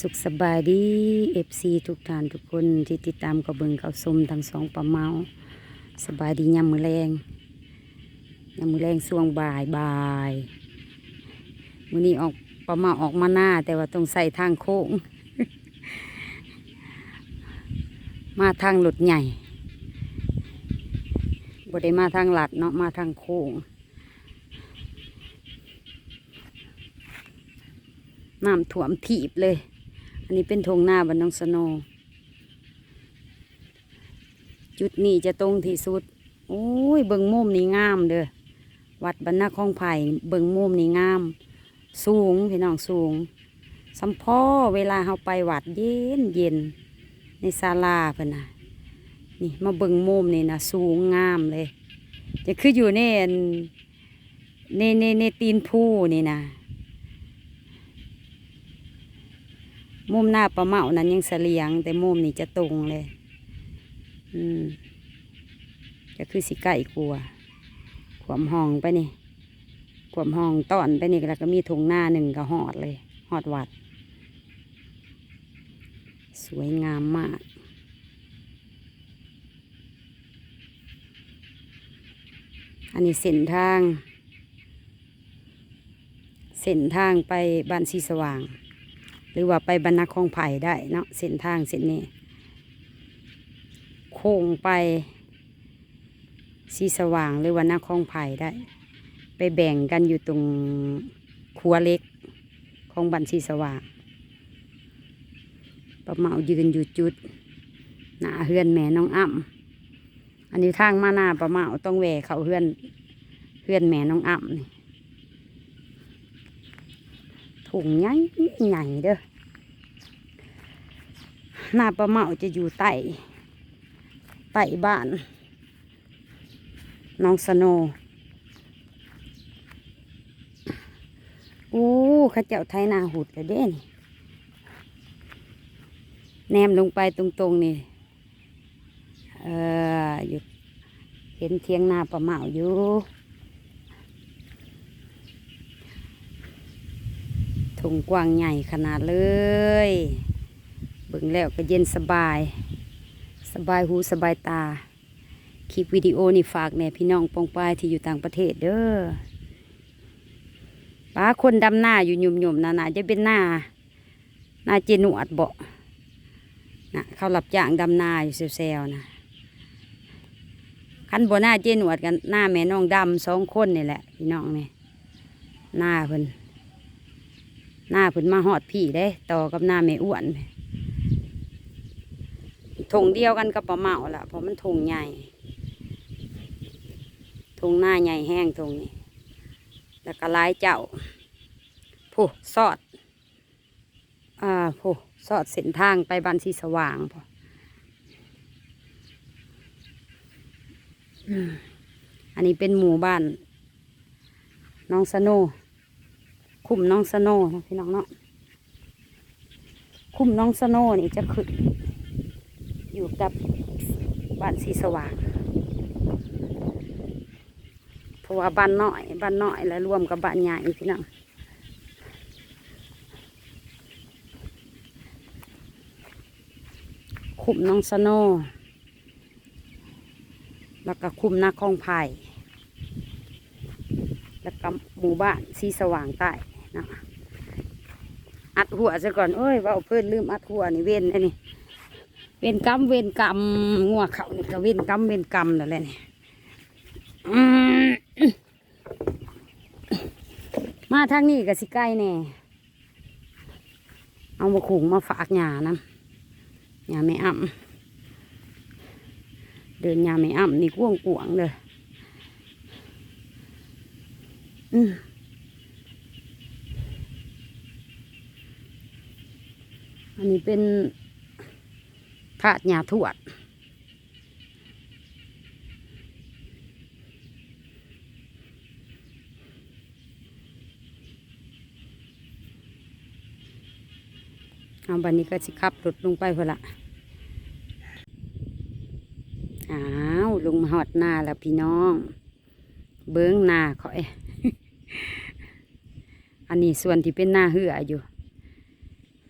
สุขสบายดีเอฟซีทุกท่านทุกคนที่ติดตามกระเบิงเขาสมทั้งสองปลาเมาสบายดียามมือแรงยามมือแรงช่วงบ่ายบ่ายมือนี้ออกปลาเมาออกมาหน้า แต่ว่าต้องใส่ทางโค้ง มาทางหลุดใหญ่บ่ได้มาทางหลัดเนาะมาทางโค้งน้ำท่วมถีบเลย อันนี้เป็นทงหน้าบันน้องสโน จุดนี้จะตรงที่สุด โอ้ย เบิงมุมนี่งามเด้อ วัดบรรณาคลองไผ่เบิงมุมนี่งาม สูงพี่น้องสูงสัมพ่อเวลาเราไปวัดเย็นเย็นในศาลาเพิ่นนะนี่มาเบิงมุมนี่นะสูงงามเลย จะคืออยู่ในอันในในในตีนผู้นี่นะ มุมหน้าปลาเมานั้นยังเสลียง แต่มุมนี่จะตรงเลย อืมก็คือสิไก่กลัว ขวมห้องไปนี่ ขวมห้องต้อนไปนี่แล้วก็มีถุงหน้าหนึ่งก็หอดเลย หอดวัด สวยงามมากอันนี้เส้นทาง เส้นทางไปบ้านสีสว่าง หรือว่าไปบรรณาคลองไผ่ได้เนาะเส้นทางเส้นนี้ โค้งไปสีสว่างหรือว่านาคลองไผ่ได้ ไปแบ่งกันอยู่ตรงครัวเล็กของบันสีสว่างประเมายืนอยู่จุดหน้าเฮือนแม่น้องอ้ำอันนี้ทางมาหน้าประเมาต้องแหวเขาเฮือนเฮือนแม่น้องอ้ำนี่ ถุงใหญ่ใหญ่เด้อหน้าปลาเมาจะอยู่ใต้ใต้บ้าน น้องสโนว์อู้ข้าเจ้าไทยนาหุดเลยเด้นแนมลงไปตรงๆนี่ เอออยู่เห็นเทียงนาปลาเมาอยู่ งกว้างใหญ่ขนาดเลยเบิ่งแล้วก็เย็นสบาย สบายหูสบายตา คลิปวิดีโอนี่ฝากแน่พี่น้องปองปายที่อยู่ต่างประเทศเด้อป้าคนดำหน้าอยู่หยุ่มๆนะน่าจะเป็นหน้าหน้าเจหนวดเบานะเขาหลับจ้างดำหน้าอยู่เซลๆนะคันบ่หน้าเจหนวดกันหน้าแม่น้องดำสองคนนี่แหละพี่น้องนี่หน้าเพิ่น หน้าเพิ่นมาหอดพี่เด้ ต่อกับหน้าแม่อ้วนถงเดียวกันกับปลาเมาละเพราะมันถงใหญ่ถงหน้าใหญ่แห้งถงนี้แล้วก็ลายเจ้าผู้สอดอ่าผู้สอดเส้นทางไปบ้านสีสว่างพออืมอันนี้เป็นหมู่บ้าน น้องสโน คุมน้องสโนว์นะพี่น้องเนาะคุมน้องสโนว์นี่จะขึ้นอยู่กับบ้านสีสว่างเพราะว่าบ้านน้อยบ้านน้อยแล้วรวมกับบ้านใหญ่พี่น้องคุมน้องสโนว์แล้วก็คุมนาคลองไผ่แล้วก็หมู่บ้านสีสว่างใต้ นะอัดหัวซะก่อนเอ้ยว่าเพื่อนลืมอัดหัวนี่เว้นนี่เวนกรรมเวนกรรมงัวเขานี่ก็เวนกรรมเวนกรรมนั่นแหละนี่มาทางนี้ก็สิใกล้แน่เอามาขุงมาฝากหยานะหยาไม่อ่ำเดินหยาไม่อ่ำนี่กวงกวงเลยอืม อันนี้เป็นถาดหญ้าทวด เอาบันนี้ก็สิขับรถลงไปพอละอ้าวลงมาหอดหน้าแล้วพี่น้อง เบิ้งหน้าเขาเอย อันนี้ส่วนที่เป็นหน้าเหืออยู่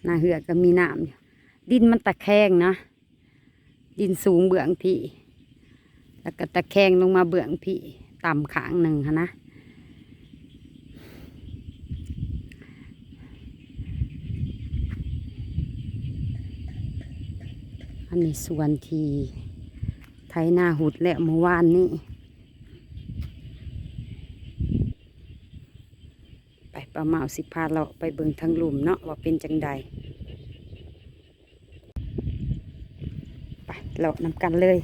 หน้าเหือกก็มีน้ำอยู่ดินมันตะแคงนะ ดินสูงเบื้องพี่ แล้วก็ตะแคงลงมาเบื้องพี่ ต่ำขางหนึ่งนะอันนี้ส่วนที่ไถนาหุดแล้วเมื่อวานนี้ไปประมาสิพาเราไปเบิงทางหลุมเนาะว่าเป็นจังใดไปเรานำกันเลย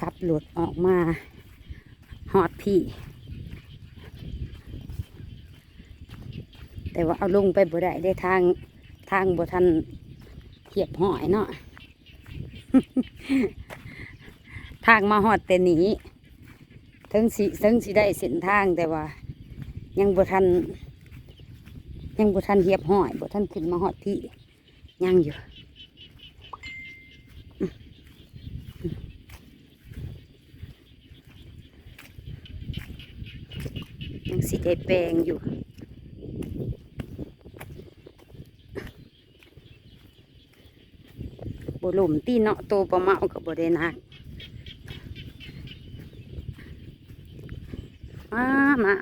ขับรถออกมาหอดพี่ แต่ว่าเอาลงไปบ่ได้ได้ทางทางบ่ทันเทียบหอยเนาะทางมาหอดแต่หนีึงสิถึงสิได้เส้นทางแต่ว่า ยังบ่ทัน ยังบ่ทันเทียบหอยบ่ทันขึ้นมาหอดพี่ยังอยู่ยังสิได้แปลงอยู่บหลุมตีเนาะโตประมากับบได้นักอ้า น้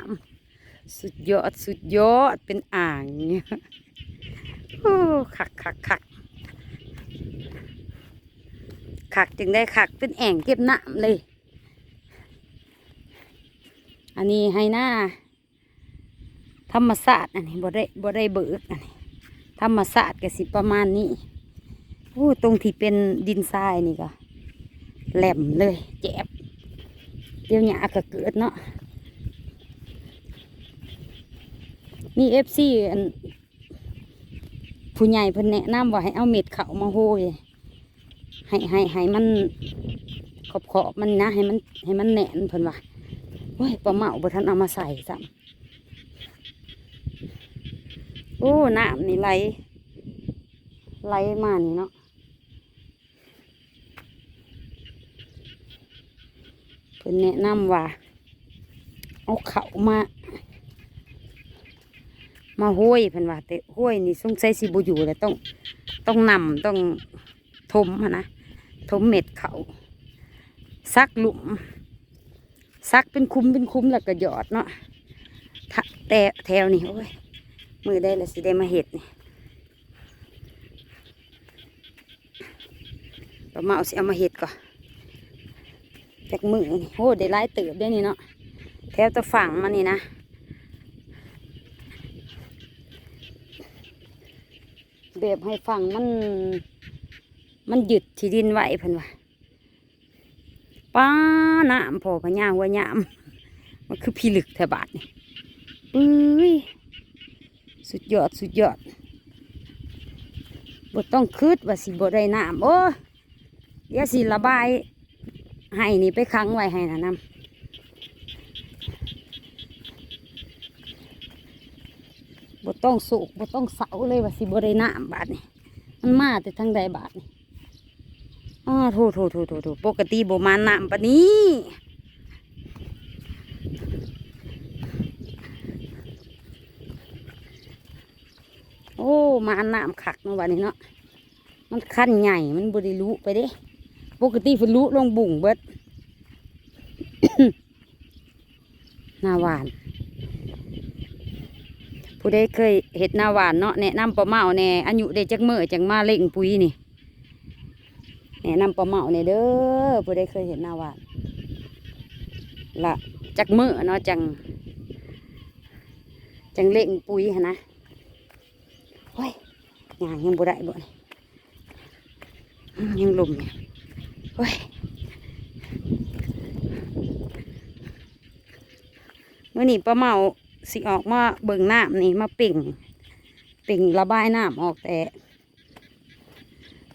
ำสุดยอดสุดยอดเป็นอ่างเนี่ยโอ้ขักขักขักขักจึงได้ขักเป็นแอ่งเก็บน้ำเลย อันนี้ให้หน้าธรรมศาสตร์อันนี้บ่ได้บ่ได้เบิกอันนี้ธรรมศาสตร์ก็สิประมาณนี้โอ้ตรงที่เป็นดินทรายนี่ก็แหลมเลยเจ็บเดี๋ยวหยาก็เกิดเนาะ มีเอฟซีผู้ใหญ่เพิ่นแนะนำว่าให้เอาเม็ดเขามาโหยให้ให้ให้มันขอบขอบมันนะ ให้มันให้มันแน่นเพิ่นว่าโอ้ยปลาเมาบ่ทันเอามาใส่ซ้ำโอ้น้ำนี่ไหลไหลมานี่เนาะเพิ่นแนะนำว่า เอาเขามา มาห้วยเพิ่นว่าแต่ห้วยนี่สงสัยสิบ่อยู่แล้วต้องต้องนำต้องทมนะทมเม็ดเขาซักหลุมซักเป็นคุ้มเป็นคุ้มแล้วก็หยอดเนาะแต่แถวนี่โอ้ยมือได้แล้วสิได้มาเห็ดนี่ประมาเอาสิเอามาเห็ดก่อนจากมือนี่โอ้ได้หลายเติบได้นี่เนาะแถวตะฝั่งมันนี่นะ แบบให้ฝั่งมัน มันหยุดที่ดินไหวเพิ่นว่าป้าน้ำพอพญาหัวหยามมันคือพิลึกแถบาทนี่ปื้ยสุดยอดสุดยอดบ่ต้องคืดว่าสิบ่ได้น้ำโอ้เดี๋ยวสิระบายให้นี่ไปค้างไว้ให้นะน้ำ บ่ต้องสุกบ่ต้องเสาเลยว่าสิบ่ได้น้ำบาทนี่มันมาแต่ทางใดบาทนี่อ้าโถโถโถโถโถปกติบ่มาน้ำปานี้โอ้มาน้ำขักเนาะวันนี้เนาะมันขั้นใหญ่มันบ่ได้รู้ไปเด้ปกติฝนลุลงบุ่งเบิดหน้าหวาน ผู้ใดเคยเห็ดหน้าหวานเนาะแนะนำปลาเมาแน่อายุได้จักมือจังมาเล่งปุ๋ยนี่แนะนำปลาเมาแน่เด้อผู้ใดเคยเห็ดหน้าหวานละจักมือเนาะจังจังเล่งปุ๋ยนะโอ้ยยางยังบ่ได้บ่นยังลมเนี่ยโอ้ยเมื่อนี้ป้าเมา สิออกมาเบิ่งน้ำนี่มาเป่งเป่งระบายน้ำออกแต่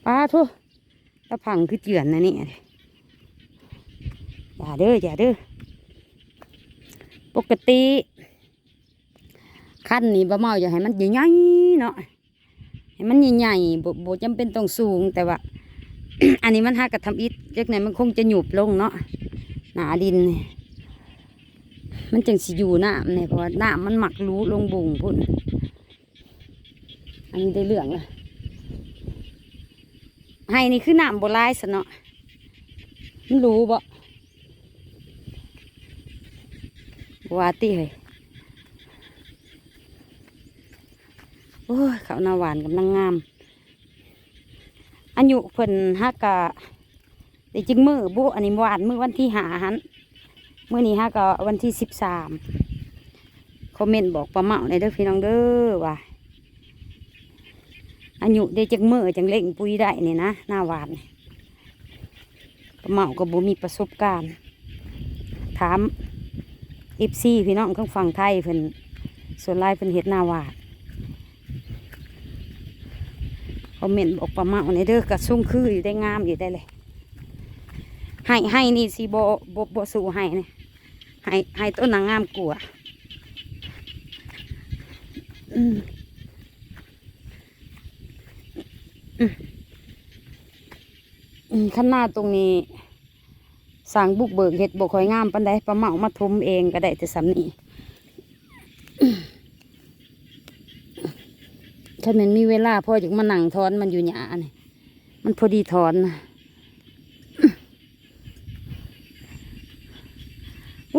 ป้าทุตะพังคือเจือนนะนี่อย่าเด้ออย่าเด้อปกติขั้นนี่ป้าเมาอยากให้มันใหญ่ๆเนาะให้มันใหญ่ๆบ่บ่จำเป็นต้องสูงแต่ว่า อันนี้มันหากระทำอิฐเล็กไหนมันคงจะหยุบลงเนาะหนาดินนี่ มันจังสิอยู่น้ำเนี่ยเพราะว่าน้ำมันหมักรู้ลงบุงพุ่น อันนี้ได้เรื่องเละให้นี่คือน้ำโบราณสนเนาะมันรู้บ่บว่าติเฮ้ยโอ้ยข้าวหน้าหวานกำลังงามอันอยู่เพิ่นฮักกะได้จึงมือบุอันนี้หวานมือวันที่หาหัน มื่อนี้ฮักกะวันที่สิบสามคอมเมนต์บอกประเมาในเด้อพี่น้องเด้อว่าอายุได้จังเมื่อจังเล่งปุยได้เนี่ยนะหน้าหวานนี่ก็เมาก็บ่มีประสบการณ์ ถามอีฟซีพี่น้องข้างฝั่งไทยเพิ่นส่วนหลายเพิ่นเฮ็ดหน้าหวานคอมเมนต์บอกประเมาในเด้อกระสุ่งคืออยู่ได้งามอยู่ได้เลยให้ให้นี่สิบ่บ่บ่สู้ให้นี่ ให้ให้ต้นนางงามกลัวอืมอืมข้างหน้าตรงนี้สร้างบุกเบิกเห็ดบกคอยงามปันใดปลาเมามาทุมเองก็ได้แต่สำนีถ้ามันมีเวลาพ่อจึงมานั่งทอนมันอยู่หยาเนี่ยมันพอดีทอนนะ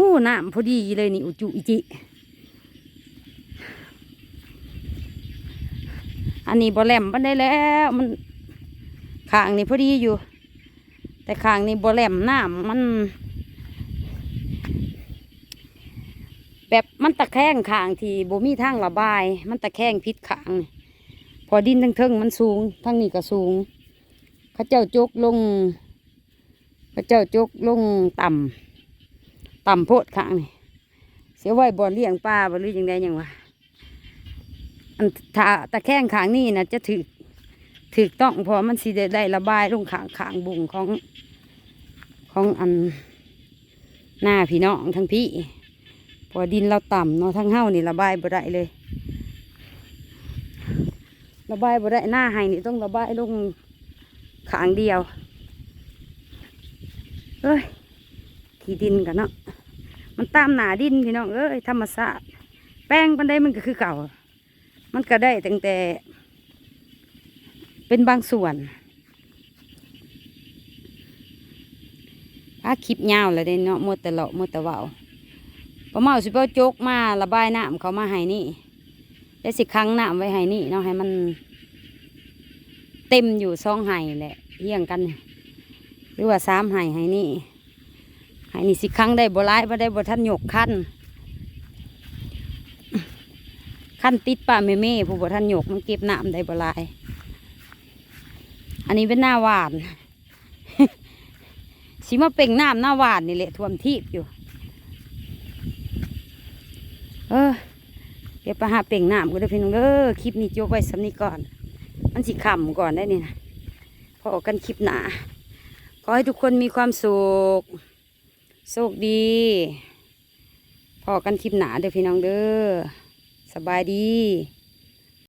อู้น้ำพอดีเลยนี่อุจุอิจิ อันนี้บ่แหลมปันได้แล้วมันขางนี่พอดีอยู่ แต่ขางนี่บ่แหลมน้ำมัน แบบมันตะแคงขางที่บ่มีทางระบาย มันตะแคงพิษขาง พอดินทั้งเทิงมันสูงทั้งนี้ก็สูงเข้าเจ้าจกลงเข้าเจ้าจกลงต่ำ ต่ำโพดข้างนี่เสียไว้บ่อเลี้ยงปลาบ่หรือยังไงยังวะอันถ้าตะแคงขางนี่นะจะถือถือต้องเพอมันสิได้ได้ระบายลงขางขางบุ่งของของอันหน้าพี่น้องทั้งพี่เพอดินเราต่ำเนาะทั้งเฮ้านี่ระบายบ่ได้เลย ระบายบ่ได้หน้าให้นี่ต้องระบายลงขางเดียวเอ้ย ขี้ดินกันเนาะมันตามหนาดินพี่น้องเอ้ยธรรมศาตร์แป้งปันได้มันก็คือเก่า มันก็ได้ตั้งแต่ เป็นบางส่วนอาคลิปยาวเลยเด้เนาะมัวแต่เลาะมัวแต่เว้าปลาเมาสิเป้าโจกมาระบายน้ำเขามาให้นี่ได้สิครั้งน้ำไว้ให้นี่เนาะให้มัน เต็มอยู่สองไห้แหละเยี่ยงกัน หรือว่าสามไห้ให้นี่ ให้นี่สิครั้งได้บ่ร้ายบ่ได้บ่ท่านหยกขั้นขั้นติดป่าเมเม่ผู้บ่ท่านหยกมันเก็บน้ำได้บ่หลาย อันนี้เป็นหน้าหวานสิมาเป่งน้ำหน้าหวานนี่แหละท่วมทีบอยู่ เออเดี๋ยวไปหาเป่งน้ำก็ได้พี่น้องเด้อคลิปนี้จบไว้สำนี้ก่อน มันสิขำก่อนได้นี่นะพอกันคลิปหนาขอให้ทุกคนมีความสุข โชคดีพอกันคลิปหนาเด้อพี่น้องเด้อสบายดี